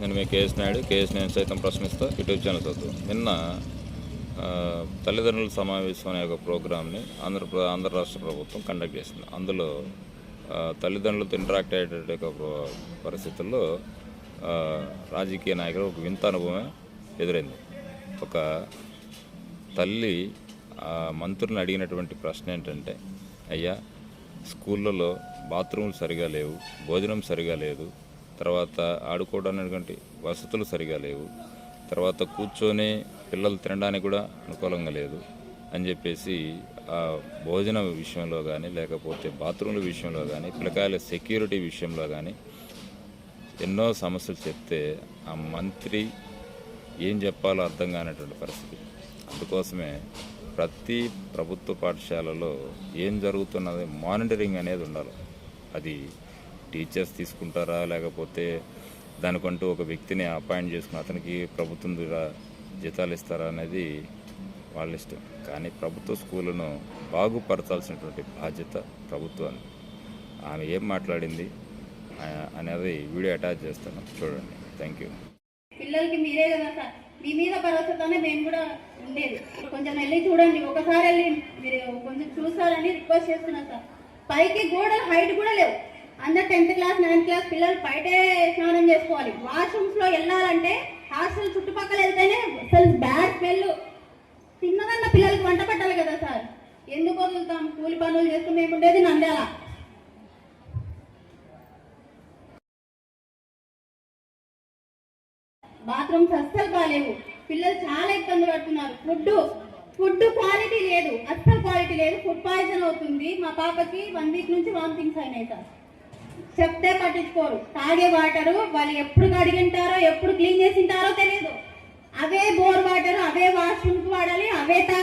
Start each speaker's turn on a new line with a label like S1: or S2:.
S1: నేను మీ KS Naidu KS నేను సైతం ప్రశ్నిస్తా యూట్యూబ్ ఛానల్ చదువు నిన్న తల్లిదండ్రుల సమావేశం అనే ఒక ప్రోగ్రామ్ని ఆంధ్రప్ర ఆంధ్ర రాష్ట్ర ప్రభుత్వం కండక్ట్ చేసింది. అందులో తల్లిదండ్రులతో ఇంటరాక్ట్ అయ్యేటువంటి ఒక పరిస్థితుల్లో రాజకీయ నాయకులు ఒక వింత అనుభవమే ఎదురైంది. ఒక తల్లి మంత్రుని అడిగినటువంటి ప్రశ్న ఏంటంటే అయ్యా స్కూళ్ళలో బాత్రూమ్లు సరిగా లేవు భోజనం సరిగా లేదు తర్వాత ఆడుకోవడానికి వసతులు సరిగా లేవు. తర్వాత కూర్చొని పిల్లలు తినడానికి కూడా అనుకూలంగా లేదు అని చెప్పేసి ఆ భోజన విషయంలో కానీ లేకపోతే బాత్రూమ్ల విషయంలో కానీ పిల్లకాయల సెక్యూరిటీ విషయంలో కానీ ఎన్నో సమస్యలు చెప్తే ఆ మంత్రి ఏం చెప్పాలో అర్థం కానటువంటి పరిస్థితి. అందుకోసమే ప్రతి ప్రభుత్వ పాఠశాలలో ఏం జరుగుతున్నది మానిటరింగ్ అనేది ఉండాలి. అది టీచర్స్ తీసుకుంటారా? లేకపోతే దానికంటూ ఒక వ్యక్తిని అపాయింట్ చేసుకుని అతనికి ప్రభుత్వం ద్వారా జీతాలు ఇస్తారా అనేది వాళ్ళ ఇష్టం. కానీ ప్రభుత్వ స్కూళ్ళను బాగుపరచాల్సినటువంటి బాధ్యత ప్రభుత్వాన్ని ఆమె ఏం మాట్లాడింది అనేది వీడియో అటాచ్ చేస్తాను చూడండి. Thank you.
S2: పిల్లలకి మీరే కదా సార్. మీ మీద భరోసాతోనే మేము కూడా ఉండేది. కొంచెం వెళ్ళి చూడండి. ఒకసారి వెళ్ళి మీరు కొంచెం చూసారని రిక్వెస్ట్ చేస్తున్నా సార్. పైకి గోడ హైట్ కూడా లేవు. అందరు టెన్త్ క్లాస్ నైన్త్ క్లాస్ పిల్లలు బయటే స్నానం చేసుకోవాలి. వాష్రూమ్స్లో వెళ్ళాలంటే హాస్టల్ చుట్టుపక్కల వెళ్తేనే అసలు బ్యాడ్ స్మెల్ తిన్నదన్న పిల్లలకి వంట పెట్టాలి కదా సార్. ఎందుకు వదులుతాం? కూలి పనులు చేస్తూ మేము ఉండేది నంద్యాల. బాత్రూమ్స్ అస్సలు బాగాలేవు పిల్లలు చాలా ఇబ్బంది పడుతున్నారు. ఫుడ్ ఫుడ్ క్వాలిటీ లేదు. అస్సలు క్వాలిటీ లేదు. ఫుడ్ పాయిజన్ అవుతుంది. మా పాపకి వన్ వీక్ నుంచి వామిటింగ్స్ అయినాయి సార్ చెప్తే పట్టించుకోరు. తాగే వాటరు వాళ్ళు ఎప్పుడు కడిగింటారో ఎప్పుడు క్లీన్ చేసింటారో తెలియదు అవే బోర్ వాటర్ అవే వాష్రూమ్కి వాడాలి అవే తా